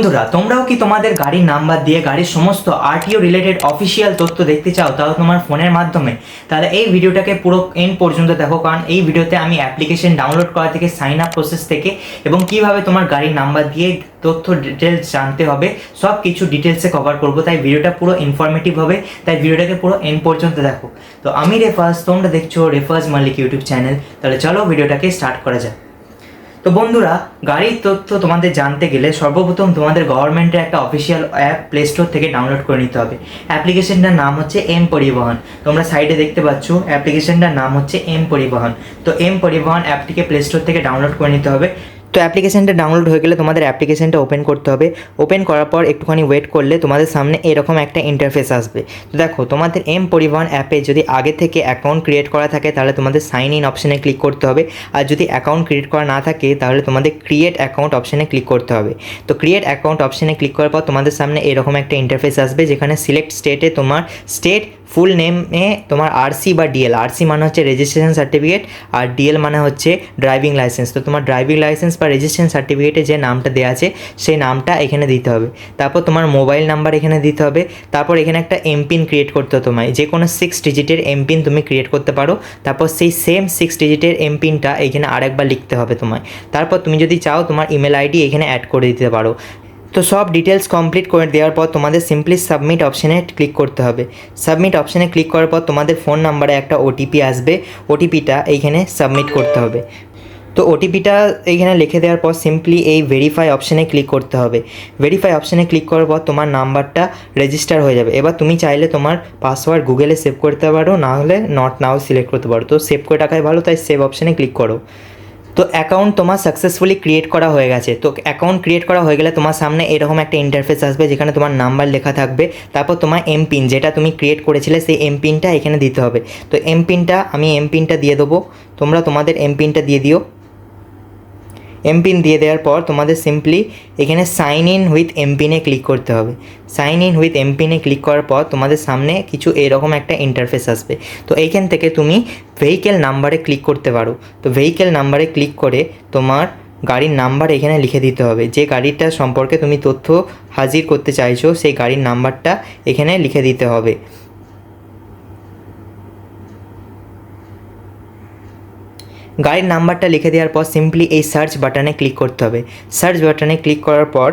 বন্ধুরা, তোমরাও কি তোমাদের গাড়ির নাম্বার দিয়ে গাড়ির সমস্ত আরটিও রিলেটেড অফিসিয়াল তথ্য দেখতে চাও, তাও তোমার ফোনের মাধ্যমে? তাহলে এই ভিডিওটাকে পুরো এন্ড পর্যন্ত দেখো, কারণ এই ভিডিওতে আমি অ্যাপ্লিকেশন ডাউনলোড করা থেকে সাইন আপ প্রসেস থেকে এবং কীভাবে তোমার গাড়ির নাম্বার দিয়ে তথ্য ডিটেলস জানতে হবে সব কিছু ডিটেলসে কভার করব। তাই ভিডিওটা পুরো ইনফরমেটিভ হবে, তাই ভিডিওটাকে পুরো এন্ড পর্যন্ত দেখো। তো আমি রেফার্স তোমরা দেখছ রেফার্স মালিক ইউটিউব চ্যানেল। তাহলে চলো ভিডিওটাকে স্টার্ট করা যাক। তো বন্ধুরা, গাড়ির তথ্য তোমাদের জানতে গেলে সর্বপ্রথম তোমাদের গভর্নমেন্টের একটা অফিসিয়াল অ্যাপ প্লে স্টোর থেকে ডাউনলোড করে নিতে হবে। অ্যাপ্লিকেশনটার নাম হচ্ছে এম পরিবহন। তোমরা সাইডে দেখতে পাচ্ছ অ্যাপ্লিকেশনটার নাম হচ্ছে এম পরিবহন। তো এম পরিবহন অ্যাপটিকে প্লে স্টোর থেকে ডাউনলোড করে নিতে হবে। তো অ্যাপ্লিকেশনটা ডাউনলোড হয়ে গেলে তোমাদের অ্যাপ্লিকেশনটা ওপেন করতে হবে। ওপেন করার পর একটুখানি ওয়েট করলে তোমাদের সামনে এরকম একটা ইন্টারফেস আসবে। তো দেখো, তোমাদের এম পরিবহন অ্যাপে যদি আগে থেকে অ্যাকাউন্ট ক্রিয়েট করা থাকে, তাহলে তোমাদের সাইন ইন অপশানে ক্লিক করতে হবে। আর যদি অ্যাকাউন্ট ক্রিয়েট করা না থাকে, তাহলে তোমাদের ক্রিয়েট অ্যাকাউন্ট অপশানে ক্লিক করতে হবে। তো ক্রিয়েট অ্যাকাউন্ট অপশানে ক্লিক করার পর তোমাদের সামনে এরকম একটা ইন্টারফেস আসবে, যেখানে সিলেক্ট স্টেটে তোমার স্টেট ফুল নেমে তোমার আরসি বা ডিএল আরসি মানে হচ্ছে রেজিস্ট্রেশন সার্টিফিকেট আর ডিএল মানে হচ্ছে ড্রাইভিং লাইসেন্স তো তোমার ড্রাইভিং লাইসেন্স বা রেজিস্ট্রেশন সার্টিফিকেটে যে নামটা দেওয়া আছে, সেই নামটা এখানে দিতে হবে। তারপর তোমার মোবাইল নাম্বার এখানে দিতে হবে। তারপর এখানে একটা এমপিন ক্রিয়েট করতে হবে তোমায়। যে কোনো সিক্স ডিজিটের এমপিন তুমি ক্রিয়েট করতে পারো। তারপর সেই সেম সিক্স ডিজিটের এমপিনটা এখানে আরেকবার লিখতে হবে তোমায়। তারপর তুমি যদি চাও তোমার ইমেল আইডি এখানে অ্যাড করে দিতে পারো। তো সব ডিটেলস কমপ্লিট করে দেওয়ার পর তোমাদের সিম্পলি সাবমিট অপশানে ক্লিক করতে হবে। সাবমিট অপশানে ক্লিক করার পর তোমাদের ফোন নাম্বারে একটা ওটিপি আসবে। ওটিপিটা এইখানে সাবমিট করতে হবে। তো ওটিপিটা এইখানে লিখে দেওয়ার পর সিম্পলি এই ভেরিফাই অপশানে ক্লিক করতে হবে। ভেরিফাই অপশানে ক্লিক করার পর তোমার নাম্বারটা রেজিস্টার হয়ে যাবে। এবার তুমি চাইলে তোমার পাসওয়ার্ড গুগলে সেভ করতে পারো না হলে নট নাও সিলেক্ট করতে পারো। তো সেভ করে টাকায় ভালো, তাই সেভ অপশানে ক্লিক করো। তো অ্যাকাউন্ট তোমার সাকসেসফুলি ক্রিয়েট করা হয়ে গেছে। তো অ্যাকাউন্ট ক্রিয়েট করা হয়ে গেলে তোমার সামনে এরকম একটা ইন্টারফেস আসবে যেখানে তোমার নাম্বার লেখা থাকবে, তারপর তোমার এমপিন যেটা তুমি ক্রিয়েট করেছিলে সেই এমপিনটা এখানে দিতে হবে। তো এমপিনটা আমি এমপিনটা দিয়ে দেবো। তোমরা তোমাদের এমপিনটা দিয়ে দিও। এমপিন দিয়ে দেওয়ার পর তোমাদের সিম্পলি এখানে সাইন ইন উইথ এমপিনে ক্লিক করতে হবে। সাইন ইন উইথ এমপিনে ক্লিক করার পর তোমাদের সামনে কিছু এরকম একটা ইন্টারফেস আসবে। তো এইখান থেকে তুমি ভেহিকেল নাম্বারে ক্লিক করতে পারো। তো ভেহিকেল নাম্বারে ক্লিক করে তোমার গাড়ির নাম্বার এখানে লিখে দিতে হবে। যে গাড়িটা সম্পর্কে তুমি তথ্য হাজির করতে চাইছো, সেই গাড়ির নাম্বারটা এখানে লিখে দিতে হবে। গাড়ির নাম্বারটা লিখে দেওয়ার পর সিম্পলি এই সার্চ বাটনে ক্লিক করতে হবে। সার্চ বাটনে ক্লিক করার পর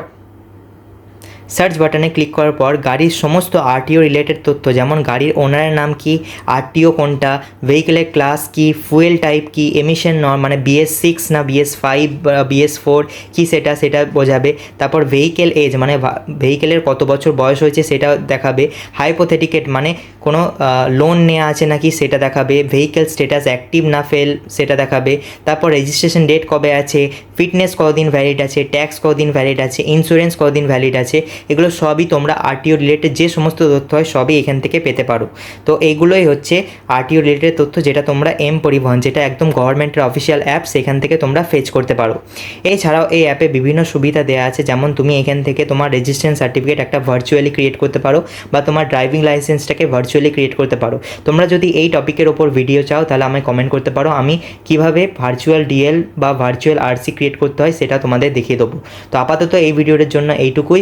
সার্চ বাটনে ক্লিক করার পর গাড়ির সমস্ত আরটিও রিলেটেড তথ্য, যেমন গাড়ির ওনারের নাম কি আরটিও কোনটা ভেহিকেলের ক্লাস কি ফুয়েল টাইপ কি এমিশন নর মানে বিএস সিক্স না বিএস ফাইভ বিএস ফোর কী সেটা সেটা বোঝাবে। তারপর ভেহিকেল এজ মানে ভেহিকেলের কত বছর বয়স হয়েছে সেটা দেখাবে। হাইপোথেটিকেট মানে কোনো লোন নেওয়া আছে নাকি সেটা দেখাবে। ভেহিকেল স্টেটাস অ্যাক্টিভ না ফেল সেটা দেখাবে। তারপর রেজিস্ট্রেশন ডেট কবে আছে ফিটনেস কতদিন ভ্যালিড আছে ট্যাক্স কতদিন ভ্যালিড আছে ইন্স্যুরেন্স কতদিন ভ্যালিড আছে। এগুলো সবই তোমরা আরটিও রিলেটেড যে সমস্ত তথ্য হয় সবই এখান থেকে পেতে পারো। তো এইগুলোই হচ্ছে আরটিও রিলেটেড তথ্য যেটা তোমরা এম পরিবহন, যেটা একদম গভর্নমেন্টের অফিসিয়াল অ্যাপ সেখান থেকে তোমরা ফেচ করতে পারো। এছাড়াও এই অ্যাপে বিভিন্ন সুবিধা দেওয়া আছে, যেমন তুমি এখান থেকে তোমার রেজিস্ট্রেশন সার্টিফিকেট একটা ভার্চুয়ালি ক্রিয়েট করতে পারো বা তোমার ড্রাইভিং লাইসেন্সটাকে ভার্চুয়ালি ক্রিয়েট করতে পারো। তোমরা যদি এই টপিকের ওপর ভিডিও চাও, তাহলে আমায় কমেন্ট করতে পারো। আমি কীভাবে ভার্চুয়াল ডিএল বা ভার্চুয়াল আরসি ক্রিয়েট করতে হয় সেটা তোমাদের দেখিয়ে দেবো। তো আপাতত এই ভিডিওর জন্য এইটুকুই।